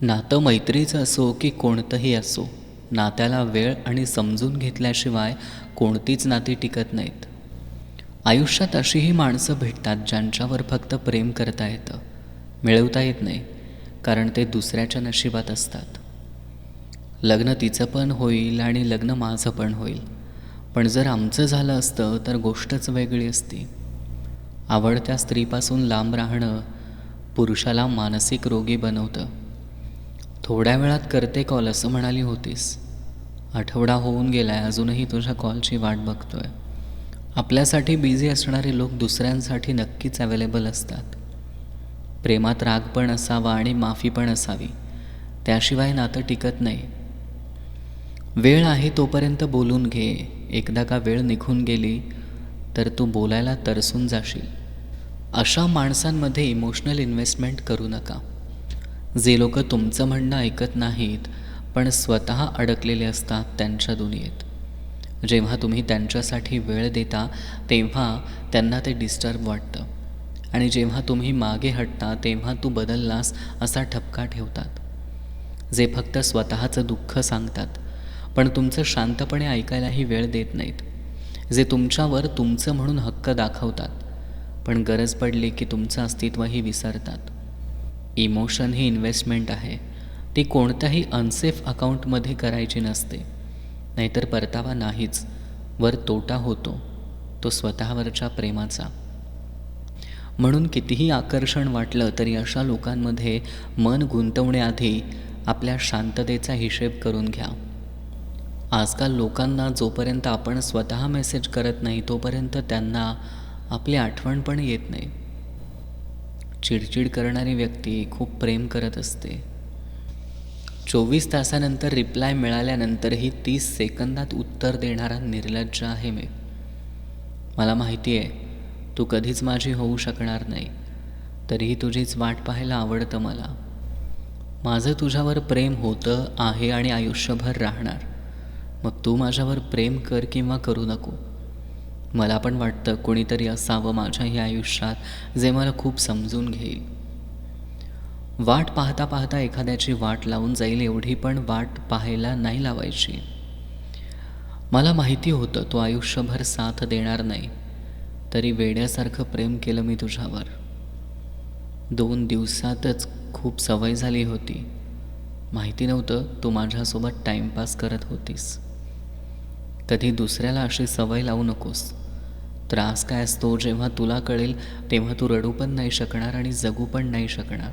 नातं मैत्रीचं असो की कोणतंही असो नात्याला वेळ आणि समजून घेतल्याशिवाय कोणतीच नाती टिकत नाहीत. आयुष्यात अशीही माणसं भेटतात ज्यांच्यावर फक्त प्रेम करता येतं मिळवता येत नाही कारण ते दुसऱ्याच्या नशिबात असतात. लग्न तिचं पण होईल आणि लग्न माझं पण होईल. पण जर आमचं झालं असतं तर गोष्टच वेगळी असती. आवडत्या स्त्रीपासून लांब राहणं पुरुषाला मानसिक रोगी बनवतं. थोड्या वेळात करते कॉल असं म्हणाली होतीस. आठवडा होऊन गेलाय अजूनही तुझ्या कॉलची वाट बघतोय. आपल्यासाठी बिझी असणारे लोक दुसऱ्यांसाठी नक्कीच अवेलेबल असतात. प्रेमात राग पण असावा आणि माफी पण असावी. त्याशिवाय नातं टिकत नाही. वेळ आहे तोपर्यंत बोलून घे. एकदा का वेळ निघून गेली तर तू बोलायला तरसून जाशील. अशा माणसांमध्ये इमोशनल इन्व्हेस्टमेंट करू नका. जे लोक तुमचं म्हणणं ऐकत नाहीत पण स्वतः अडकलेले असतात त्यांच्या दुनियेत. जेव्हा तुम्ही त्यांच्यासाठी वेळ देता तेव्हा त्यांना ते डिस्टर्ब वाटतं. आणि जेव्हा तुम्ही मागे हटता तेव्हा तू बदललास असा ठपका ठेवतात. जे फक्त स्वतःचं दुःख सांगतात पण तुमचं शांतपणे ऐकायलाही वेळ देत नाहीत. जे तुमच्यावर तुमचं म्हणून हक्क दाखवतात पण गरज पडली की तुमचं अस्तित्वही विसरतात. इमोशन ही इन्व्हेस्टमेंट आहे. ती कोणत्याही अनसेफ अकाउंटमध्ये करायची नसते. नाहीतर परतावा नाहीच. वर तोटा होतो. तो स्वतःवरच्या प्रेमाचा. म्हणून कितीही आकर्षण वाटलं तरी अशा लोकांमध्ये मन गुंतवण्याआधी आपल्या शांततेचा हिशेब करून घ्या. आजकाल लोकांना जोपर्यंत आपण स्वतः मेसेज करत नाही तोपर्यंत त्यांना आपली आठवण पण येत नाही. चिडचिड करणारी व्यक्ती खूप प्रेम करत असते. चोवीस तासानंतर रिप्लाय मिळाल्यानंतरही तीस सेकंदात उत्तर देणारा निर्लज्ज आहे मी. मला माहिती आहे तू कधीच माझी होऊ शकणार नाही. तरीही तुझीच वाट पाहायला आवडतं मला. माझं तुझ्यावर प्रेम होतं आहे आणि आयुष्यभर राहणार. मग तू माझ्यावर प्रेम कर किंवा करू नको. मला पण वाटतं कोणीतरी असावं माझ्या या आयुष्यात जे मला खूप समजून घेईल. वाट पाहता पाहता एखाद्याची वाट लावून जाईल एवढी पण वाट पाहायला नाही लावायची. मला माहिती होतं तो आयुष्यभर साथ देणार नाही. तरी वेड्यासारखं प्रेम केलं मी तुझ्यावर. दोन दिवसातच खूप सवय झाली होती. माहिती नव्हतं तू माझ्यासोबत टाईमपास करत होतीस. कधी दुसऱ्याला अशी सवय लावू नकोस. त्रास काय असतो जेव्हा तुला कळेल तेव्हा तू रडू पण नाही शकणार आणि जगू पण नाही शकणार.